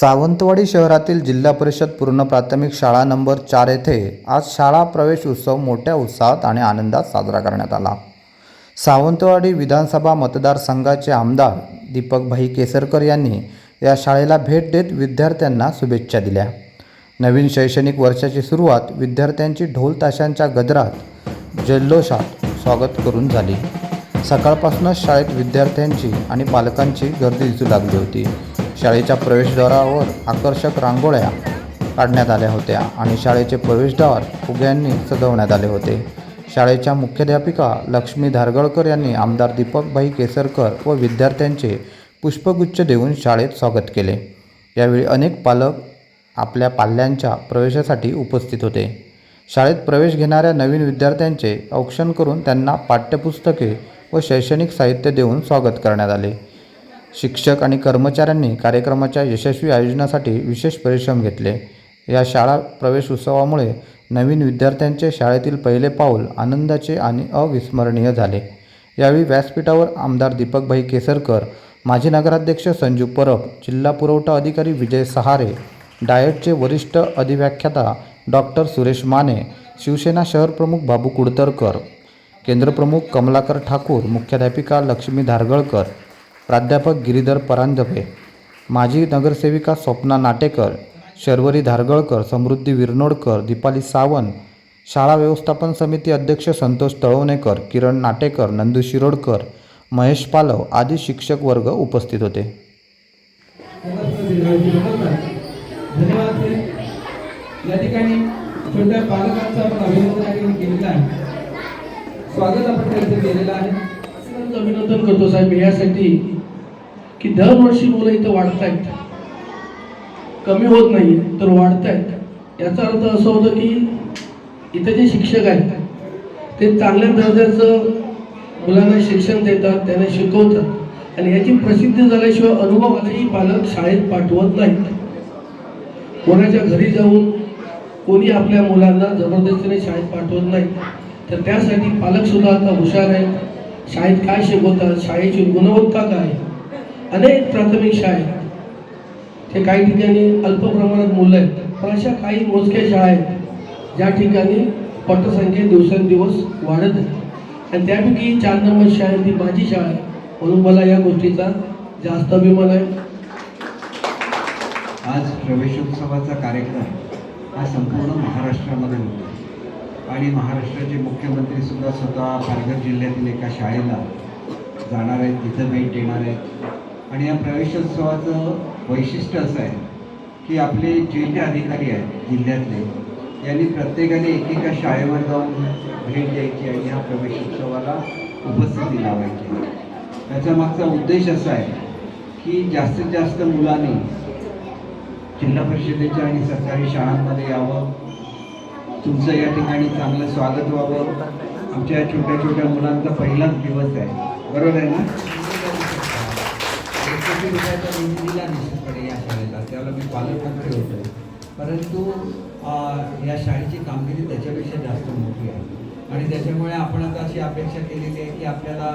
सावंतवाडी शहरातील जिल्हा परिषद पूर्ण प्राथमिक शाळा नंबर चार येथे आज शाळा प्रवेश उत्सव मोठ्या उत्साहात आणि आनंदात साजरा करण्यात आला. सावंतवाडी विधानसभा मतदारसंघाचे आमदार दीपकभाई केसरकर यांनी या शाळेला भेट देत विद्यार्थ्यांना शुभेच्छा दिल्या. नवीन शैक्षणिक वर्षाची सुरुवात विद्यार्थ्यांची ढोल ताशांच्या गजरात जल्लोषात स्वागत करून झाली. सकाळपासूनच शाळेत विद्यार्थ्यांची आणि पालकांची गर्दी दिसू लागली होती. शाळेच्या प्रवेशद्वारावर आकर्षक रांगोळ्या काढण्यात आल्या होत्या आणि शाळेचे प्रवेशद्वार फुग्यांनी सजवण्यात आले होते. शाळेच्या मुख्याध्यापिका लक्ष्मी धारगळकर यांनी आमदार दीपकभाई केसरकर व विद्यार्थ्यांचे पुष्पगुच्छ देऊन शाळेत स्वागत केले. यावेळी अनेक पालक आपल्या पाल्यांच्या प्रवेशासाठी उपस्थित होते. शाळेत प्रवेश घेणाऱ्या नवीन विद्यार्थ्यांचे औक्षण करून त्यांना पाठ्यपुस्तके व शैक्षणिक साहित्य देऊन स्वागत करण्यात आले. शिक्षक आणि कर्मचाऱ्यांनी कार्यक्रमाच्या यशस्वी आयोजनासाठी विशेष परिश्रम घेतले. या शाळा प्रवेश उत्सवामुळे नवीन विद्यार्थ्यांचे शाळेतील पहिले पाऊल आनंदाचे आणि अविस्मरणीय झाले. यावेळी व्यासपीठावर आमदार दीपकभाई केसरकर माजी नगराध्यक्ष संजू परब जिल्हा पुरवठा अधिकारी विजय सहारे डायटचे वरिष्ठ अधिव्याख्याता डॉक्टर सुरेश माने शिवसेना शहर प्रमुख बाबू कुडतरकर केंद्रप्रमुख कमलाकर ठाकूर मुख्याध्यापिका लक्ष्मी धारगळकर प्राध्यापक गिरीधर परांजपे माजी नगरसेविका स्वप्ना नाटेकर शर्वरी धारगळकर समृद्धी विरनोडकर दीपाली सावंत शाळा व्यवस्थापन समिती अध्यक्ष संतोष तळवणेकर किरण नाटेकर नंदू शिरोडकर महेश पालव आदी शिक्षक वर्ग उपस्थित होते. या ठिकाणी छोट्या बालकांचं आपण अभिनंदन केलेलं आहे. स्वागत आपण त्यांचं केलेलं आहे. अभिनंदन करतो साहेब. यासाठी की दरवर्षी मुलं इथं वाढत आहेत कमी होत नाही तर वाढत आहेत याचा अर्थ असं होतं की इथं जे शिक्षक आहेत ते चांगल्या दर्जाचं मुलांना शिक्षण देतात त्यांना शिकवतात. आणि याची प्रसिद्धी झाल्याशिवाय अनुभव आलाही पालक शाळेत पाठवत नाहीत. कोणाच्या घरी जाऊन कोणी आपल्या मुलांना जबरदस्तीने शाळेत पाठवत नाही तर त्यासाठी पालक सुद्धा आता हुशार आहेत. शाळेत काय शिकवतात? शाळेची गुणवत्ता काय? अनेक प्राथमिक शाळा आहेत ते काही ठिकाणी अल्प प्रमाणात मुलं आहेत पण अशा काही मोजक्या शाळा आहेत ज्या ठिकाणी पटसंख्या दिवसेंदिवस वाढत आहे. आणि त्यापैकी चार नंबर शाळा आहे ती माझी शाळा आहे. म्हणून मला या गोष्टीचा जास्त अभिमान आहे. आज प्रवेशोत्सवाचा कार्यक्रम हा संपूर्ण महाराष्ट्रामध्ये होतो आणि महाराष्ट्राचे मुख्यमंत्री सुद्धा स्वतः पालघर जिल्ह्यातील एका शाळेला जाणार आहेत तिथं भेट देणार आहेत. आणि या प्रवेशोत्सवाचं वैशिष्ट्य असं आहे की आपले जे जे अधिकारी आहेत जिल्ह्यातले यांनी प्रत्येकाने एकेका शाळेवर जाऊन भेट द्यायची आणि ह्या प्रवेशोत्सवाला उपस्थिती लावायची. त्याचा मागचा उद्देश असा आहे की जास्तीत जास्त मुलांनी जिल्हा परिषदेच्या आणि सरकारी शाळांमध्ये यावं तुमचं या ठिकाणी चांगलं स्वागत व्हावं. आमच्या छोट्या छोट्या मुलांचा पहिलाच दिवस आहे. बरोबर आहे ना? एक रुपयाचा दिला निश्चितपणे या शाळेला. त्याला मी पालकमंत्री होतो. परंतु या शाळेची कामगिरी त्याच्यापेक्षा जास्त मोठी आहे. आणि त्याच्यामुळे आपण आता अशी अपेक्षा केलेली आहे की आपल्याला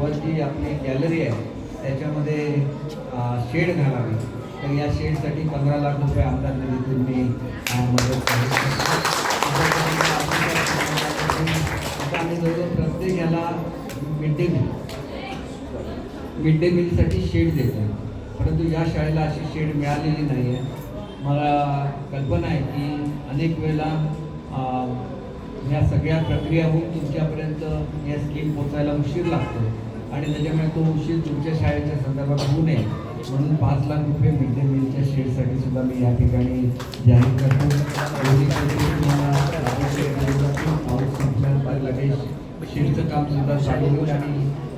वर जी आपली गॅलरी आहे त्याच्यामध्ये शेड घालावी. तर या शेडसाठी पंधरा लाख रुपये आमदार निधीतून मी मदत करेन. आणि जवळजवळ प्रत्येक याला mid day meal mid day मीलसाठी shed देतो परंतु या शाळेला अशी शेड मिळालेली नाही आहे मला कल्पना आहे की अनेक वेळेला ह्या सगळ्या प्रक्रियाहून तुमच्यापर्यंत या स्कीम पोचायला उशीर लागतो आणि त्याच्यामुळे तो उशीर तुमच्या शाळेच्या संदर्भात होऊ नये. म्हणून पाच लाख रुपये मिड डे मीलच्या शेडसाठी सुद्धा मी या ठिकाणी जाहीर करतो. सुद्धा चालू होईल आणि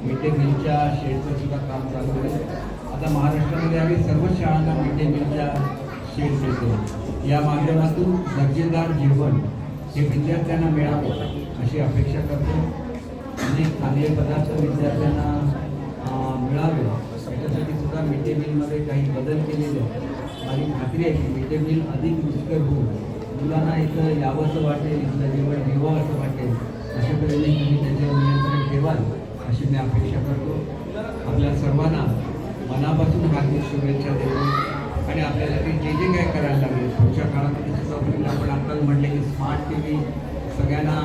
मिड डे मीलच्या शेडचं सुद्धा काम चालू होईल आता महाराष्ट्रामध्ये आम्ही सर्व शाळांना मिड डे मीलच्या शेड देतो. या माध्यमातून दर्जेदार जेवण हे विद्यार्थ्यांना मिळावं अशी अपेक्षा करतो. आणि खाद्य पदार्थ विद्यार्थ्यांना मिळावे. त्याच्यासाठी सुद्धा मिड डे मीलमध्ये काही बदल केलेले आहेत. आणि खात्री आहे की मिड डे मील अधिक रुचकर होऊन मुलांना इथं यावंसं वाटेल इथलं जेवण घ्यावं असं वाटेल अशा तऱ्हेने तुम्ही त्याच्यावर नियंत्रण ठेवाल अशी मी अपेक्षा करतो. आपल्या सर्वांना मनापासून हार्दिक शुभेच्छा देतो. आणि आपल्याला ते जे जे काय करायला लागेल पुढच्या काळामध्ये सुद्धा होईल आपण आत्ताच म्हटले की स्मार्ट टी व्ही सगळ्यांना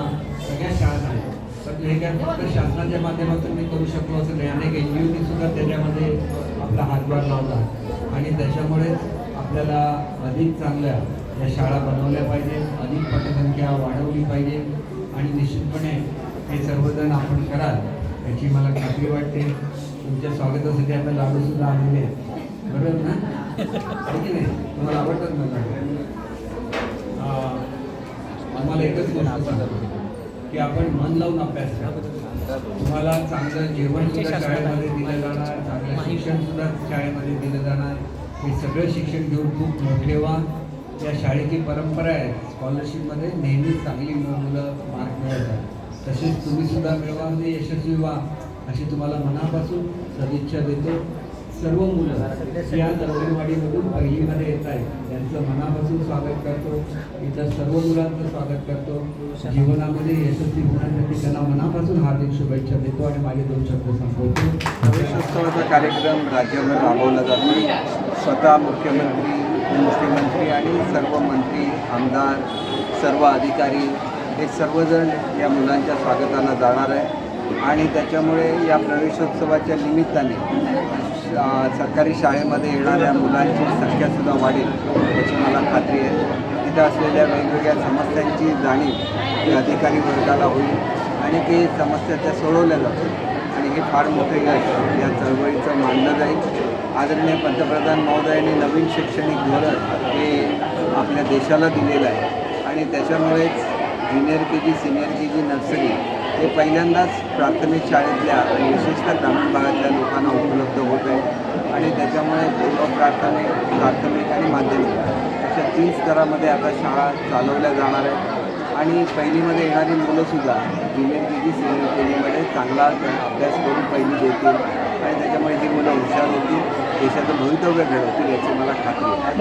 सगळ्या शाळा आहेत पण हे काय फक्त शासनाच्या माध्यमातून मी करू शकलो असं नाही. अनेक एन जी सुद्धा त्याच्यामध्ये आपला हातभार लावला. आणि त्याच्यामुळेच आपल्याला अधिक चांगल्या या शाळा बनवल्या पाहिजे अधिक पटसंख्या वाढवली पाहिजे. आणि निश्चितपणे हे सर्वजण आपण कराल याची मला खात्री वाटते. तुमच्या स्वागतासाठी आता लाडूसुद्धा आलेले आहेत बरोबर ना? की नाही? तुम्हाला आवडतात ना आम्हाला एकच गोष्ट की आपण मन लावून अभ्यास करा. तुम्हाला चांगलं जेवण सुद्धा शाळेमध्ये दिलं जाणार चांगलं शिक्षण सुद्धा शाळेमध्ये दिलं जाणार. हे सगळं शिक्षण घेऊन खूप मोठे व्हा. या शाळेची परंपरा आहे. स्कॉलरशिपमध्ये नेहमी चांगली मुलं मार्क मिळवतात तसेच तुम्ही सुद्धा मिळवा म्हणजे यशस्वी व्हा अशी तुम्हाला मनापासून सदिच्छा देतो. सर्व मुलं या अंगणवाडीमधून पहिलीमध्ये येत आहेत. त्यांचं मनापासून स्वागत करतो. इतर सर्व मुलांचं स्वागत करतो. जीवनामध्ये यशस्वी होण्यासाठी त्यांना मनापासून हार्दिक शुभेच्छा देतो आणि माझे दोन शब्द संपवतो. प्रवेशोत्सवाचा कार्यक्रम राज्यभर राबवला जातो स्वतः मुख्यमंत्री उपमुख्यमंत्री आणि सर्व मंत्री आमदार सर्व अधिकारी हे सर्वजण या मुलांच्या स्वागताला जाणार आहे. आणि त्याच्यामुळे या प्रवेशोत्सवाच्या निमित्ताने शा- सरकारी शाळेमध्ये येणाऱ्या मुलांची संख्यासुद्धा वाढेल याची मला खात्री आहे. तिथं असलेल्या वेगवेगळ्या समस्यांची जाणीव ही अधिकारी वर्गाला होईल आणि ते समस्या त्या सोडवल्या जातील. आणि हे फार मोठे यश या चळवळीचं मानलं जाईल. आदरणीय पंतप्रधान महोदयांनी नवीन शैक्षणिक धोरण हे आपल्या देशाला दिलेलं आहे. आणि त्याच्यामुळेच junior K G senior K G nursery हे पहिल्यांदाच प्राथमिक शाळेतल्या आणि विशेषतः ग्रामीण भागातल्या लोकांना उपलब्ध होत आहे. आणि त्याच्यामुळे पूर्व प्राथमिक प्राथमिक आणि माध्यमिक अशा तीन स्तरामध्ये आता शाळा चालवल्या जाणार आहेत. आणि पहिलीमध्ये येणारी मुलंसुद्धा ज्युनियर के जी सिनियर के जीमध्ये चांगला अभ्यास करून पहिली देतील. आणि त्याच्यामुळे ही मुलं हुशार होतील. देशाचं भवितव्य घडवतील याची मला खात्री आहे.